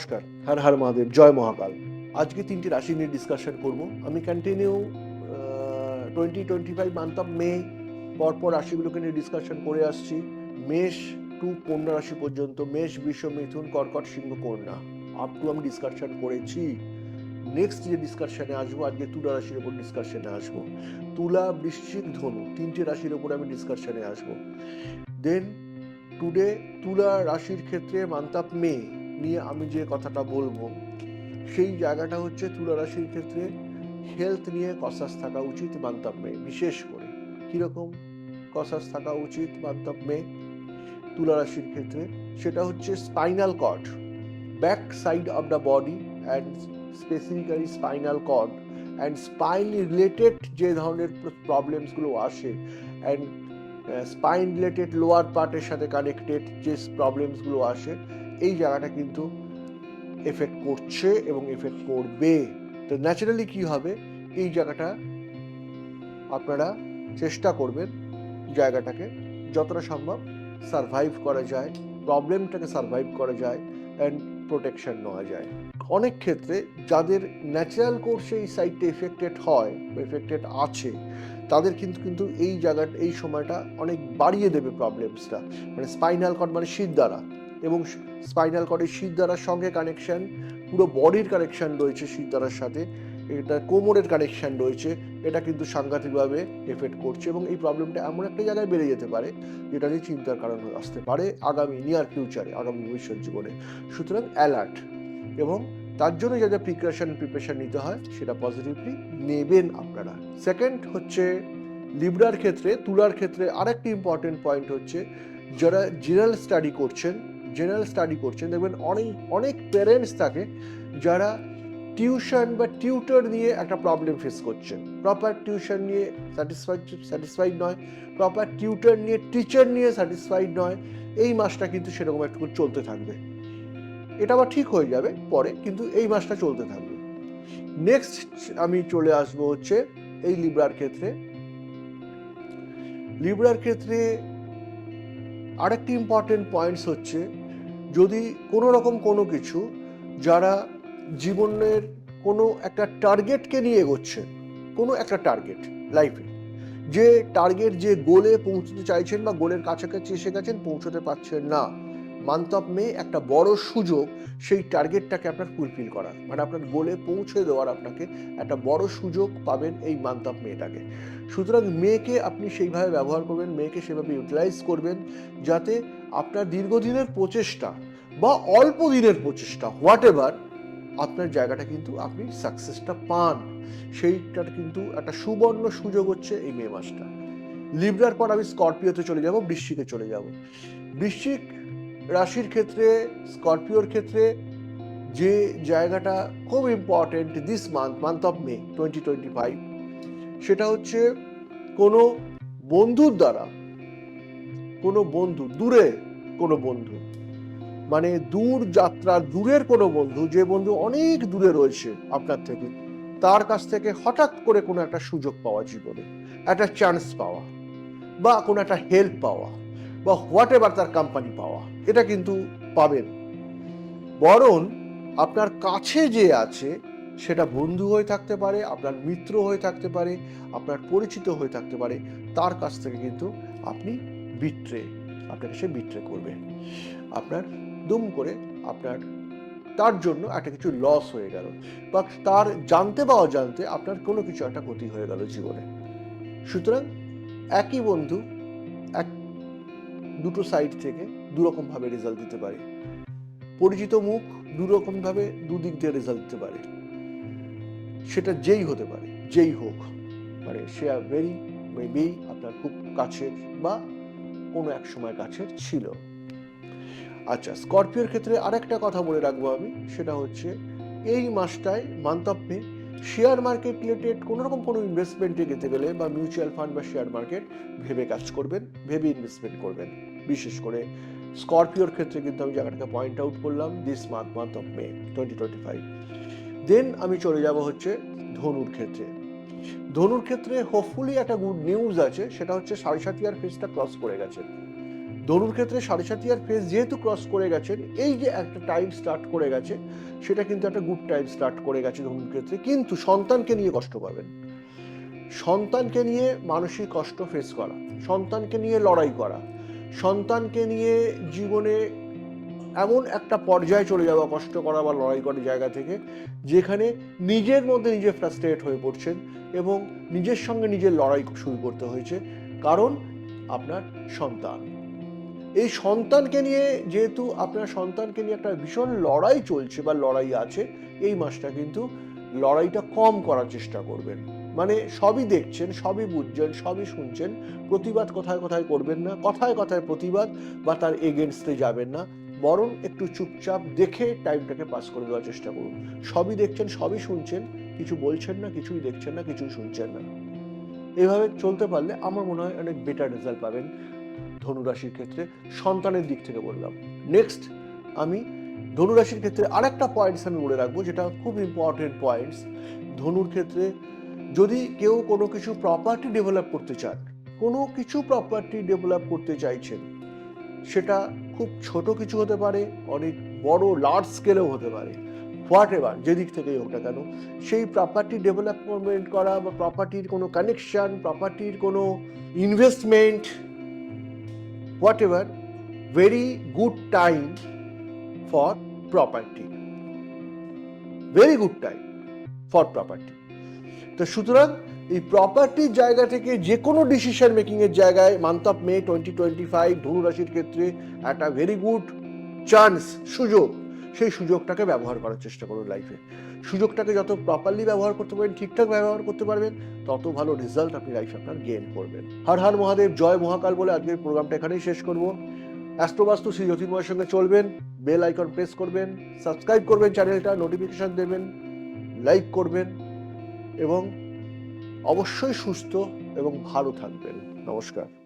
নমস্কার, হর হর মহাদেব, জয় মহাকাল। আজকে তিনটি রাশি নিয়ে ডিসকাশন করব। আমি continue twenty twenty five month of May পরপর রাশিগুলোকে নিয়ে ডিসকাশন করে আসছি। মেষ টু কন্যা রাশি পর্যন্ত, মেষ, বিশ্ব, মিথুন, কর্কট, সিংহ, কন্যা। আপ টু আমি ডিসকাশন করেছি। নেক্সট যে ডিসকাশনে আসব, আজকে তুলা রাশির উপর ডিসকাশনে আসব। তুলা, বৃশ্চিক, ধনু, তিনটে রাশির উপর আমি ডিসকাশনে আসব। দেন টুডে তুলা রাশির ক্ষেত্রে অফ মে নিয়ে আমি যে কথাটা বলব, সেই জায়গাটা হচ্ছে তুলা রাশির ক্ষেত্রে হেলথ নিয়ে কসাস থাকা উচিত মান্থ অফ মে বিশেষ করে। কীরকম কসাস থাকা উচিত মান্থ অফ মে তুলা রাশির ক্ষেত্রে? সেটা হচ্ছে spinal cord back side of the body and specifically spinal cord and spine related যে ধরনের প্রবলেমসগুলো আসে অ্যান্ড স্পাইন রিলেটেড লোয়ার পার্টের সাথে কানেক্টেড যে প্রবলেমসগুলো আসে এই জায়গাটা কিন্তু এফেক্ট করছে এবং এফেক্ট করবে। তো ন্যাচারালি কি হবে? এই জায়গাটা আপনারা চেষ্টা করবেন জায়গাটাকে যতটা সম্ভব সারভাইভ করা যায় প্রবলেমটাকে সারভাইভ করা যায় অ্যান্ড প্রোটেকশন নেওয়া যায়। অনেক ক্ষেত্রে যাদের ন্যাচারাল কোর্সে এই সাইডটা এফেক্টেড হয় এফেক্টেড আছে, তাদের কিন্তু কিন্তু এই জায়গাটা এই সময়টা অনেক বাড়িয়ে দেবে প্রবলেমসটা মানে স্পাইনাল কর্ড মানে শীত দ্বারা। এবং স্পাইনাল কর্ডের শীত দ্বারার সঙ্গে কানেকশান, পুরো বডির কানেকশান রয়েছে শীত দ্বারার সাথে। এটা কোমরের কানেকশান রয়েছে, এটা কিন্তু সাংঘাতিকভাবে এফেক্ট করছে এবং এই প্রবলেমটা এমন একটা জায়গায় বেড়ে যেতে পারে, যেটা নিয়ে চিন্তার কারণ আসতে পারে আগামী নিয়ার ফিউচারে আগামী ভবিষ্যৎ জীবনে। সুতরাং অ্যালার্ট এবং তার জন্য যা যা প্রিকাশন প্রিপারেশন নিতে হয়, সেটা পজিটিভলি নেবেন আপনারা। সেকেন্ড হচ্ছে লিবরার ক্ষেত্রে, তুলার ক্ষেত্রে আরেকটি ইম্পর্টেন্ট পয়েন্ট হচ্ছে, যারা জেনারেল স্টাডি করছেন জেনারেল স্টাডি করছেন, দেখবেন অনেক অনেক প্যারেন্টস থাকে যারা টিউশন বা টিউটর নিয়ে একটা প্রবলেম ফেস করছেন। প্রপার টিউশন নিয়ে স্যাটিসফাইড স্যাটিসফাইড নয় প্রপার টিউটর নিয়ে টিচার নিয়ে স্যাটিসফাইড নয়, এই মাসটা কিন্তু সেরকম একটু চলতে থাকবে। এটা আবার ঠিক হয়ে যাবে পরে, কিন্তু এই মাসটা চলতে থাকবে। নেক্সট আমি চলে আসব হচ্ছে এই লিব্রার ক্ষেত্রে। লিব্রার ক্ষেত্রে আরেকটি ইম্পর্টেন্ট পয়েন্টস হচ্ছে যদি কোনো রকম কোনো কিছু যারা জীবনের কোনো একটা টার্গেটকে নিয়ে এগোচ্ছে, কোনো একটা টার্গেট লাইফে, যে টার্গেট যে গোলে পৌঁছতে চাইছেন বা গোলের কাছাকাছি এসে গেছেন, পৌঁছতে পারছেন না মান্থ অফ মে একটা বড় সুযোগ সেই টার্গেটটাকে আপনার ফুলফিল করার। মানে আপনার গোলে পৌঁছে দেওয়ার আপনাকে একটা বড় সুযোগ পাবেন এই মান্থ অফ মেটাকে সুতরাং মেয়েকে আপনি সেইভাবে ব্যবহার করবেন মেয়েকে সেভাবে ইউটিলাইজ করবেন যাতে আপনার দীর্ঘদিনের প্রচেষ্টা বা অল্প দিনের প্রচেষ্টা হোয়াট এভার আপনার জায়গাটা কিন্তু আপনি সাকসেসটা পান। সেইটার কিন্তু একটা সুবর্ণ সুযোগ হচ্ছে এই মে মাসটা। লিব্রার পর আমি স্করপিওতে চলে যাব, বৃশ্চিকে চলে যাব। বৃশ্চিক রাশির ক্ষেত্রে, স্করপিওর ক্ষেত্রে, যে জায়গাটা খুব important this month month of May twenty twenty five সেটা হচ্ছে কোনো বন্ধুর দ্বারা, কোনো বন্ধু, দূরে কোনো বন্ধু মানে দূর যাত্রা, দূরের কোনো বন্ধু, যে বন্ধু অনেক দূরে রয়েছে আপনার থেকে, তার কাছ থেকে হঠাৎ করে কোনো একটা সুযোগ পাওয়া জীবনে, একটা চান্স পাওয়া, বা কোনো একটা হেল্প পাওয়া। বা হোয়াট এভার তার কোম্পানি পাওয়া, এটা কিন্তু পাবেন। বরং আপনার কাছে যে আছে, সেটা বন্ধু হয়ে থাকতে পারে, আপনার মিত্র হয়ে থাকতে পারে, আপনার পরিচিত হয়ে থাকতে পারে, তার কাছ থেকে কিন্তু আপনি বিট্রে, আপনাকে সে বিট্রে করবে। আপনার দুম করে আপনার, তার জন্য একটা কিছু লস হয়ে গেল। বা তার জানতে বা অজান্তে আপনার কোনো কিছু একটা ক্ষতি হয়ে গেল জীবনে। সুতরাং একই বন্ধু দুটো সাইড থেকে দুরকমভাবে রেজাল্ট দিতে পারে। পরিচিত মুখ দুরকমভাবে দুদিক দিয়ে রেজাল্ট দিতে পারে। সেটা যেই হতে পারে, যেই হোক মানে সে ভেরি মেবি আপনার খুব কাছের বা কোনো এক সময় কাছের ছিল। আচ্ছা স্করপিওর ক্ষেত্রে আরেকটা কথা বলে রাখব আমি, সেটা হচ্ছে এই মাসটায় month of May share market related কোনো রকম কোনো ইনভেস্টমেন্টে যেতে গেলে বা মিউচুয়াল ফান্ড বা শেয়ার মার্কেট ভেবে কাজ করবেন, ভেবে ইনভেস্টমেন্ট করবেন। বিশেষ করে স্করপিওর ক্ষেত্রে কিন্তু আমি জায়গাটাকে পয়েন্ট আউট করলাম this month month of May twenty twenty five then আমি চলে যাব হচ্ছে ধনুর ক্ষেত্রে। ধনুর ক্ষেত্রে হোপফুলি একটা গুড নিউজ আছে, সেটা হচ্ছে সাড়ে সাতিয়ার ফেসটা ক্রস করে গেছে। ধনুর ক্ষেত্রে সাড়ে সাথী আর ফেস যেহেতু ক্রস করে গেছেন, এই যে একটা টাইম স্টার্ট করে গেছে, সেটা কিন্তু একটা গুড টাইম স্টার্ট করে গেছে ধনুর ক্ষেত্রে। কিন্তু সন্তানকে নিয়ে কষ্ট পাবেন। সন্তানকে নিয়ে মানসিক কষ্ট ফেস করা, সন্তানকে নিয়ে লড়াই করা, সন্তানকে নিয়ে জীবনে এমন একটা পর্যায়ে চলে যাওয়া, কষ্ট করা বা লড়াই করার জায়গা থেকে, যেখানে নিজের মধ্যে নিজে ফ্রাস্ট্রেট হয়ে পড়ছেন এবং নিজের সঙ্গে নিজের লড়াই শুরু করতে হয়েছে। কারণ আপনার সন্তান। এই সন্তানকে নিয়ে যেহেতু আপনার সন্তানকে নিয়ে একটা ভীষণ লড়াই চলছে বা লড়াই আছে, এই মাসটা কিন্তু লড়াইটা কম করার চেষ্টা করবেন। মানে সবই দেখছেন, সবই বুঝছেন, সবই শুনছেন, প্রতিবাদ কোথায় কোথায় করবেন না, কথায় কথায় প্রতিবাদ বা তার এগেনস্টে যাবেন না। বরং একটু চুপচাপ দেখে টাইমটাকে পাস করে দেওয়ার চেষ্টা করুন। সবই দেখছেন, সবই শুনছেন, কিছু বলছেন না, কিছুই দেখছেন না, কিছুই শুনছেন না। এভাবে চলতে পারলে আমার মনে হয় অনেক বেটার রেজাল্ট পাবেন। ধনুরাশির ক্ষেত্রে সন্তানের দিক থেকে বললাম। নেক্সট আমি ধনুরাশির ক্ষেত্রে আরেকটা পয়েন্টস আমি বলে রাখব, যেটা খুব ইম্পর্টেন্ট পয়েন্টস ধনুর ক্ষেত্রে যদি কেউ কোনো কিছু প্রপার্টি ডেভেলপ করতে চান, কোনো কিছু প্রপার্টি ডেভেলপ করতে চাইছেন, সেটা খুব ছোট কিছু হতে পারে, অনেক বড় লার্জ স্কেলেও হতে পারে হোয়াট এভার যেদিক থেকেই হোক না কেন, সেই প্রপার্টি ডেভেলপমেন্ট করা বা প্রপার্টির কোনো কানেকশন প্রপার্টির কোনো investment what very good time for property. Very good time for property. তো সুতরাং এই প্রপার্টির জায়গা থেকে যে কোনো ডিসিশন মেকিংয়ের জায়গায় month of May twenty twenty five ধনুরাশির ক্ষেত্রে একটা ভেরি গুড চান্স সুযোগ সেই সুযোগটাকে ব্যবহার করার চেষ্টা করুন লাইফে সুযোগটাকে যত প্রপারলি ব্যবহার করতে পারবেন, ঠিকঠাক ব্যবহার করতে পারবেন, তত ভালো রেজাল্ট আপনি লাইফে আপনার গেইন করবেন। হর হর মহাদেব, জয় মহাকাল বলে আজকের প্রোগ্রামটা এখানেই শেষ করব। অ্যাস্ট্রোবাস্তু শ্রী জ্যোতির্ময়ের সঙ্গে চলবেন বেল আইকন প্রেস করবেন সাবস্ক্রাইব করবেন চ্যানেলটা নোটিফিকেশন দেবেন লাইক করবেন এবং অবশ্যই সুস্থ এবং ভালো থাকবেন। নমস্কার।